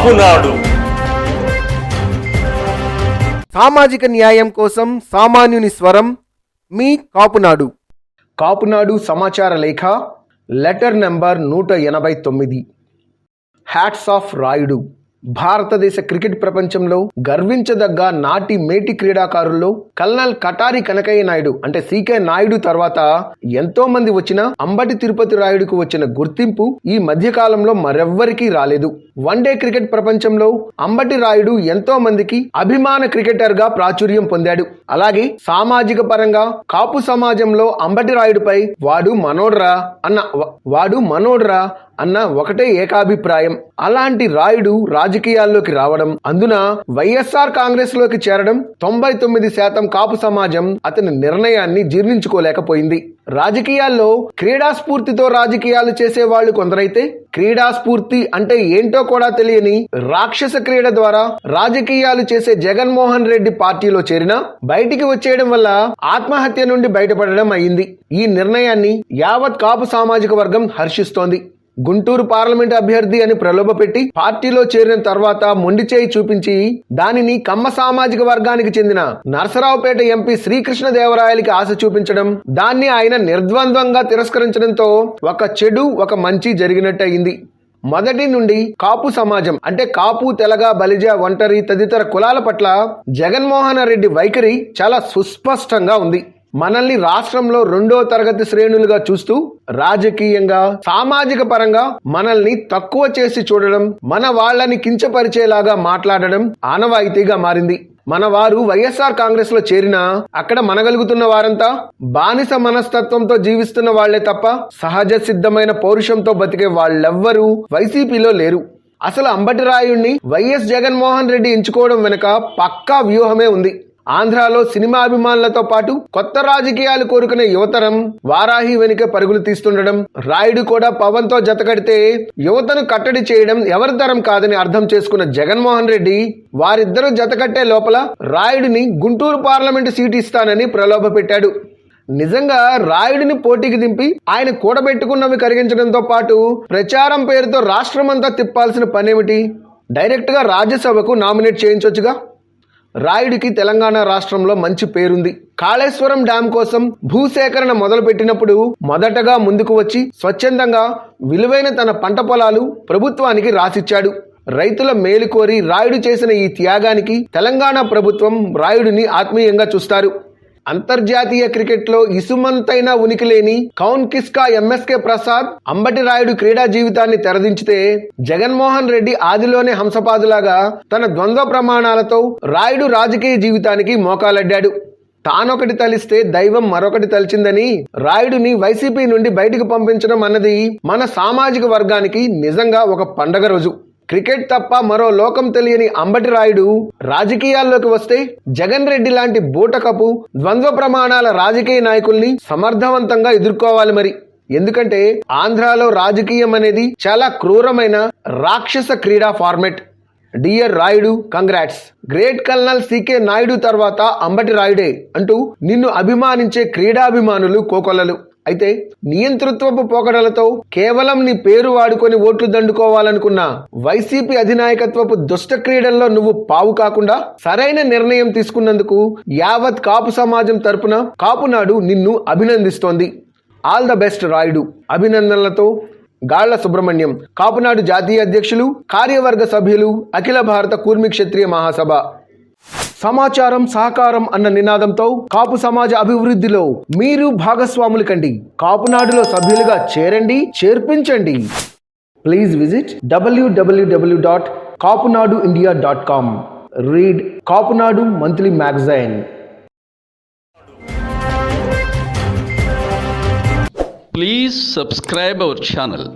కాపునాడు సామాజిక న్యాయం కోసం సామాన్యుని స్వరం మీ కాపునాడు. కాపునాడు సమాచార లేఖ లెటర్ నెంబర్ నూట ఎనభై తొమ్మిది. Hats off Rayudu. భారతదేశ క్రికెట్ ప్రపంచంలో గర్వించదగ్గ నాటి మేటి క్రీడాకారుల్లో కల్నల్ కటారి కనకయ్య నాయుడు అంటే సీకే నాయుడు తర్వాత ఎంతో మంది వచ్చిన అంబటి తిరుపతి రాయుడుకు వచ్చిన గుర్తింపు ఈ మధ్యకాలంలో మరెవ్వరికీ రాలేదు. వన్డే క్రికెట్ ప్రపంచంలో అంబటి రాయుడు ఎంతో మందికి అభిమాన క్రికెటర్గా ప్రాచుర్యం పొందాడు. అలాగే సామాజిక పరంగా కాపు సమాజంలో అంబటి రాయుడుపై వాడు మనోడ్రా అన్న వాడు మనోడ్రా అన్న ఒకటే ఏకాభిప్రాయం. అలాంటి రాయుడు రాజకీయాల్లోకి రావడం అందున వైఎస్ఆర్ కాంగ్రెస్లోకి చేరడం తొంభై తొమ్మిది శాతం కాపు సమాజం అతని నిర్ణయాన్ని జీర్ణించుకోలేకపోయింది. రాజకీయాల్లో క్రీడా స్ఫూర్తితో రాజకీయాలు చేసే వాళ్ళు కొందరైతే క్రీడా స్ఫూర్తి అంటే ఏంటో కూడా తెలియని రాక్షస క్రీడ ద్వారా రాజకీయాలు చేసే జగన్మోహన్ రెడ్డి పార్టీలో చేరినా బయటికి వచ్చేయడం వల్ల ఆత్మహత్య నుండి బయటపడడం అయింది. ఈ నిర్ణయాన్ని యావత్ కాపు సామాజిక వర్గం హర్షిస్తోంది. గుంటూరు పార్లమెంట్ అభ్యర్థి అని ప్రలోభపెట్టి పార్టీలో చేరిన తర్వాత మొండి చేయి చూపించి దానిని కమ్మ సామాజిక వర్గానికి చెందిన నరసరావుపేట ఎంపీ శ్రీకృష్ణదేవరాయలకి ఆశ చూపించడం దాన్ని ఆయన నిర్ద్వంద్వంగా తిరస్కరించడంతో ఒక చెడు ఒక మంచి జరిగినట్టయింది. మొదటి నుండి కాపు సమాజం అంటే కాపు తెలగ బలిజ ఒంటరి తదితర కులాల పట్ల జగన్మోహన్ రెడ్డి వైఖరి చాలా సుస్పష్టంగా ఉంది. మనల్ని రాష్ట్రంలో రెండో తరగతి శ్రేణులుగా చూస్తూ రాజకీయంగా సామాజిక పరంగా మనల్ని తక్కువ చేసి చూడడం మన వాళ్ళని కించపరిచేలాగా మాట్లాడడం ఆనవాయితీగా మారింది. మన వారు వైఎస్ఆర్ కాంగ్రెస్లో చేరినా అక్కడ మనగలుగుతున్న వారంతా బానిస మనస్తత్వంతో జీవిస్తున్న వాళ్ళే తప్ప సహజ సిద్ధమైన పౌరుషంతో బతికే వాళ్ళెవ్వరూ వైసీపీలో లేరు. అసలు అంబటి రాయుణ్ణి వైఎస్ జగన్మోహన్ రెడ్డి ఎంచుకోవడం వెనుక పక్కా వ్యూహమే ఉంది. ఆంధ్రాలో సినిమా అభిమానులతో పాటు కొత్త రాజకీయాలు కోరుకునే యువతరం వారాహి వెనుక పరుగులు తీస్తుండడం రాయుడు కూడా పవన్తో జతకడితే యువతను కట్టడి చేయడం ఎవరి తరం కాదని అర్థం చేసుకున్న జగన్మోహన్ రెడ్డి వారిద్దరూ జతకట్టే లోపల రాయుడిని గుంటూరు పార్లమెంటు సీటు ఇస్తానని ప్రలోభ పెట్టాడు. నిజంగా రాయుడిని పోటీకి దింపి ఆయన కూడబెట్టుకున్నవి కరిగించడంతో పాటు ప్రచారం పేరుతో రాష్ట్రమంతా తిప్పాల్సిన పనేమిటి? డైరెక్ట్గా రాజ్యసభకు నామినేట్ చేయించవచ్చుగా రాయుడికి తెలంగాణ రాష్ట్రంలో మంచి పేరుంది. కాళేశ్వరం డ్యాం కోసం భూసేకరణ మొదలుపెట్టినప్పుడు మొదటగా ముందుకు వచ్చి స్వచ్ఛందంగా విలువైన తన పంట పొలాలు ప్రభుత్వానికి రాసిచ్చాడు. రైతుల మేలు కోరి రాయుడు చేసిన ఈ త్యాగానికి తెలంగాణ ప్రభుత్వం రాయుడిని ఆత్మీయంగా చూస్తారు. అంతర్జాతీయ క్రికెట్లో ఇసుమంతైన ఉనికి లేని కౌన్ కిస్కా ఎంఎస్కే ప్రసాద్ అంబటి రాయుడు క్రీడా జీవితాన్ని తెరదించితే జగన్మోహన్ రెడ్డి ఆదిలోనే హంసపాదులాగా తన ద్వంద్వ ప్రమాణాలతో రాయుడు రాజకీయ జీవితానికి మోకాలడ్డాడు. తానొకటి తలిస్తే దైవం మరొకటి తలిచిందని రాయుడిని వైసీపీ నుండి బయటకు పంపించడం అన్నది మన సామాజిక వర్గానికి నిజంగా ఒక పండగ రోజు. క్రికెట్ తప్ప మరో లోకం తెలియని అంబటి రాయుడు రాజకీయాల్లోకి వస్తే జగన్ రెడ్డి లాంటి బూటకపు ద్వంద్వ ప్రమాణాల రాజకీయ నాయకుల్ని సమర్థవంతంగా ఎదుర్కోవాలి మరి. ఎందుకంటే ఆంధ్రాలో రాజకీయం అనేది చాలా క్రూరమైన రాక్షస క్రీడా format. Dear Rayudu congrats. Great colonel CK Naidu తర్వాత అంబటి రాయుడే అంటూ నిన్ను అభిమానించే క్రీడాభిమానులు కోకొల్లలు. అయితే నియంతృత్వపు పోకడలతో కేవలం నీ పేరు వాడుకొని ఓట్లు దండుకోవాలనుకున్న వైసీపీ అధినాయకత్వపు దుష్ట క్రీడల్లో నువ్వు పావు కాకుండా సరైన నిర్ణయం తీసుకున్నందుకు యావత్ కాపు సమాజం తరపున కాపునాడు నిన్ను అభినందిస్తోంది. All the best Rayudu. అభినందనలతో గాళ్ళ Subrahmanyam. Kapunadu జాతీయ అధ్యక్షులు కార్యవర్గ సభ్యులు అఖిల భారత కూర్మి క్షత్రియ మహాసభ. సమాచారం సహకారం అన్న నినాదంతో కాపు సమాజ అభివృద్ధిలో మీరు భాగస్వాములు కండి. కాపునాడులో సభ్యులుగా చేరండి చేర్పించండి. Please visit WWW dot Kapunadu India dot com read Kapunadu monthly magazine please subscribe our channel